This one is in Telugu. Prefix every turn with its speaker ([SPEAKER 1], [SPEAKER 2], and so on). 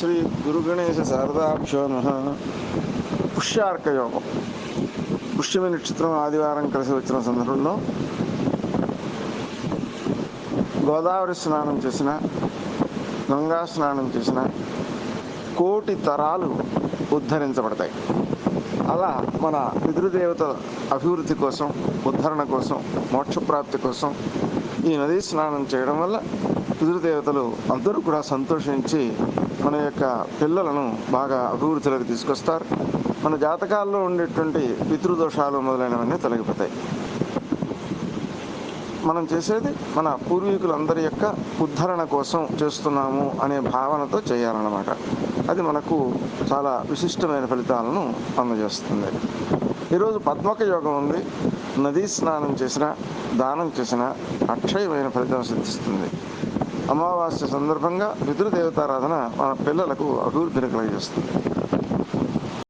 [SPEAKER 1] శ్రీ గురుగణేశ శారదాభ్యో నమ పుష్యార్క యోగం పుష్యమి నక్షత్రం ఆదివారం కలిసి వచ్చిన సందర్భంలో గోదావరి స్నానం చేసిన గంగా స్నానం చేసిన కోటి తరాలు ఉద్ధరించబడతాయి అలా మన పితృదేవత అభివృద్ధి కోసం ఉద్ధరణ కోసం మోక్షప్రాప్తి కోసం ఈ నదీ స్నానం చేయడం వల్ల పితృదేవతలు అందరూ కూడా సంతోషించి మన యొక్క పిల్లలను బాగా అభివృద్ధిలోకి తీసుకొస్తారు. మన జాతకాల్లో ఉండేటువంటి పితృదోషాలు మొదలైనవన్నీ తొలగిపోతాయి. మనం చేసేది మన పూర్వీకులందరి యొక్క ఉద్ధరణ కోసం చేస్తున్నాము అనే భావనతో చేయాలన్నమాట. అది మనకు చాలా విశిష్టమైన ఫలితాలను అందజేస్తుంది. ఈరోజు పద్మక యోగం ఉంది. నదీ స్నానం చేసిన దానం చేసిన అక్షయమైన ఫలితం సిద్ధిస్తుంది. అమావాస్య సందర్భంగా పితృదేవతారాధన మన పిల్లలకు అభివృద్ధిని కలిగిస్తుంది.